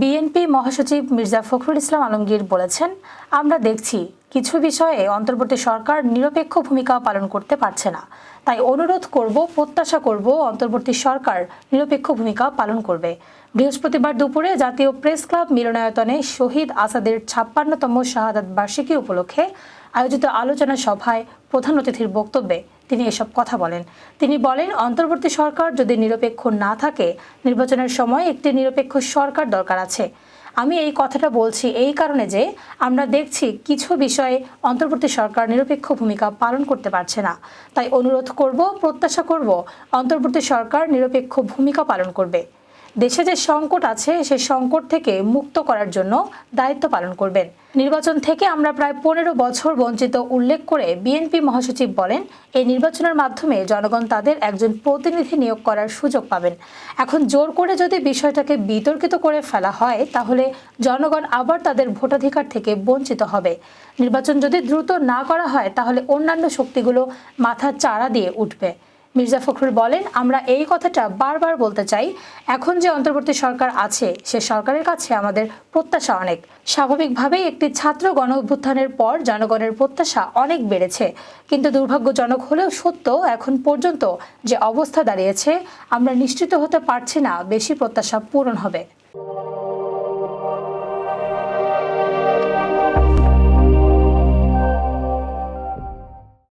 BNP মহাসচিব মির্জা ফখরুল ইসলাম আলমগীর বলেছেন, আমরা দেখছি কিছু বিষয়ে অন্তর্বর্তী সরকার নিরপেক্ষ ভূমিকা পালন করতে পারছে না। তাই অনুরোধ করব, প্রত্যাশা করব অন্তর্বর্তী সরকার নিরপেক্ষ ভূমিকা পালন করবে। বৃহস্পতিবার দুপুরে জাতীয় প্রেস ক্লাব মিলনায়তনে শহীদ আসাদের ছাপ্পান্নতম শাহাদাত বার্ষিকী উপলক্ষে আয়োজিত আলোচনা সভায় প্রধান অতিথির বক্তব্যে তিনি এসব কথা বলেন। তিনি বলেন, অন্তর্বর্তী সরকার যদি নিরপেক্ষ না থাকে, নির্বাচনের সময় একটি নিরপেক্ষ সরকার দরকার আছে। আমি এই কথাটা বলছি এই কারণে যে আমরা দেখছি কিছু বিষয়ে অন্তর্বর্তী সরকার নিরপেক্ষ ভূমিকা পালন করতে পারছে না। তাই অনুরোধ করব, প্রত্যাশা করব, অন্তর্বর্তী সরকার নিরপেক্ষ ভূমিকা পালন করবে। দেশে যে সংকট আছে, সেই সংকট থেকে মুক্ত করার জন্য দায়িত্ব পালন করবেন। নির্বাচন থেকে আমরা প্রায় পনেরো বছর বঞ্চিত উল্লেখ করে বিএনপি মহাসচিব বলেন, এই নির্বাচনের মাধ্যমে জনগণ তাদের একজন প্রতিনিধি নিয়োগ করার সুযোগ পাবেন। এখন জোর করে যদি বিষয়টাকে বিতর্কিত করে ফেলা হয়, তাহলে জনগণ আবার তাদের ভোটাধিকার থেকে বঞ্চিত হবে। নির্বাচন যদি দ্রুত না করা হয়, তাহলে অন্যান্য শক্তিগুলো মাথা চাড়া দিয়ে উঠবে। মির্জা ফখরুল বলেন, আমরা এই কথাটা বারবার বলতে চাই। এখন যে অন্তর্বর্তী সরকার আছে, সে সরকারের কাছে আমাদের প্রত্যাশা অনেক। স্বাভাবিকভাবেই একটি ছাত্র গণ অভ্যুত্থানের পর জনগণের প্রত্যাশা অনেক বেড়েছে। কিন্তু দুর্ভাগ্যজনক হলেও সত্য, এখন পর্যন্ত যে অবস্থা দাঁড়িয়েছে, আমরা নিশ্চিত হতে পারছি না, বেশি প্রত্যাশা পূরণ হবে।